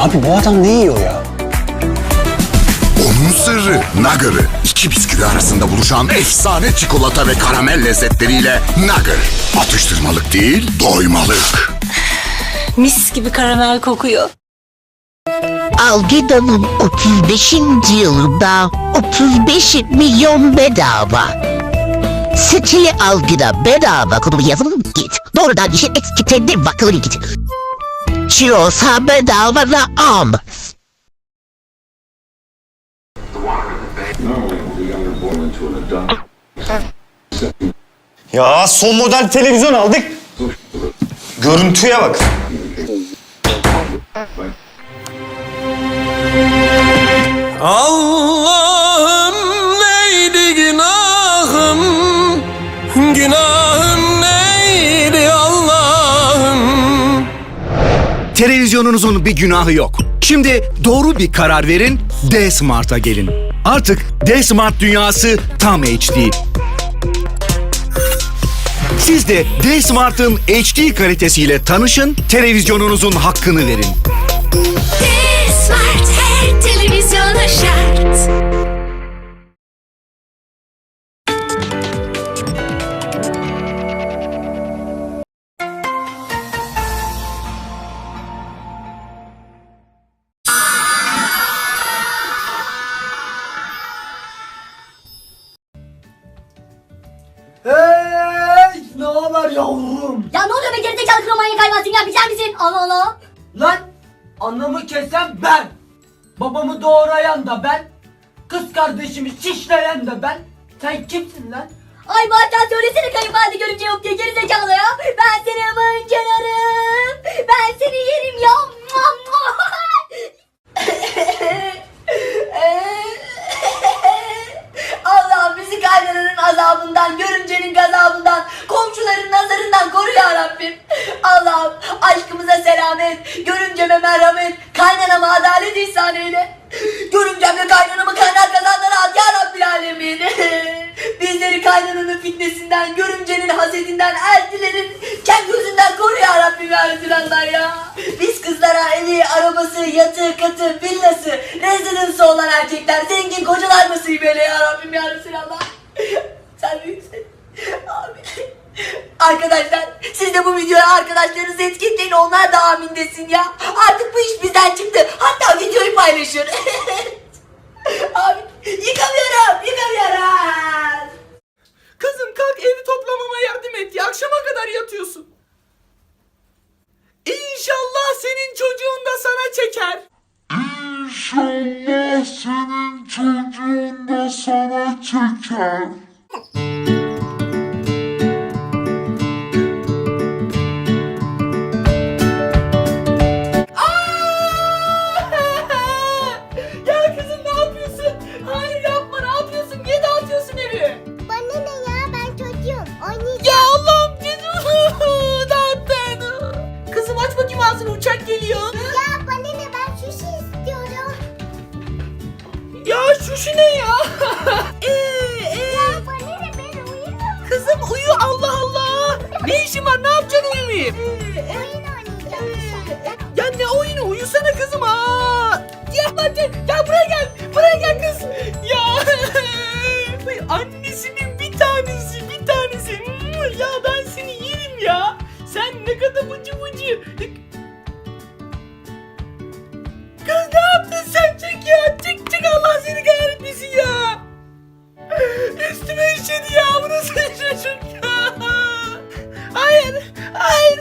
Abi bu adam ne yiyor ya? Onun sırrı Nugger'ı. İki bisküvi arasında buluşan efsane çikolata ve karamel lezzetleriyle Nugger. Atıştırmalık değil, doymalık. Mis gibi karamel kokuyor. Algida'nın 35. yılında 35 milyon bedava. Siteye Algida bedava konumu yazılın git. Doğrudan işe etiketinde bakılır git. Çirosa bedava da am. Ya son model televizyon aldık. Görüntüye bak. Allah'ım neydi günahım Günahım Televizyonunuzun bir günahı yok. Şimdi doğru bir karar verin, D-Smart'a gelin. Artık D-Smart dünyası tam HD. Siz de D-Smart'ın HD kalitesiyle tanışın, televizyonunuzun hakkını verin. Smart her televizyona şart. Hey! Ne haber yavrum? Ya ne oluyor be gerizekalı kromanyak hayvansın ya bizer misin? Allah Allah. Lan anamı kesen ben. Babamı doğrayan da ben. Kız kardeşimi şişleyen de ben. Sen kimsin lan? Ay Bartan söylesene kayınvalide görünce yok diye gerizekalı ya. Ben seni aman canarım. Ben seni yerim ya. Allah'ım bizi kaynananın azabından, görümcenin gazabından, komşuların nazarından koru ya Rabbim. Allah'ım selamet, görümceme merhamet, kaynanama adalet ihsan eyle. Görümcemle kaynanamı kaynar kazanlara at ya Rabbil Alemin. Bizleri kaynananın fitnesinden, görümcenin hasedinden, eltilerin kem gözünden koru ya Rabbim ya Resulallah ya. Biz kızlara evi, arabası, yatı, katı, villası, rezidansı olan erkekler zengin kocalar nasip eyle ya Rabbim ya Resulallah. Sen büyüksün. Arkadaşlar siz de bu videoya arkadaşlarınızı etiketleyin onlar da amin desin ya. Artık bu iş bizden çıktı. Hatta videoyu paylaşın. Abi yıkamıyorum yıkamıyorum. Kızım kalk evi toplamama yardım et ya akşama kadar yatıyorsun İnşallah senin çocuğun da sana çeker İnşallah senin çocuğun da sana çeker. Şu şu ne ya? ee, ee. Ya uyurum. Kızım uyu Allah Allah. Ne işin var ne yapacaksın uyumayıp? Oyun oynayacağım dışarıda. Ya ne oyunu uyusana kızım aa. Ya gel buraya gel. Buraya gel kız. üstüme işedi ya. Bu? Hayır. Hayır.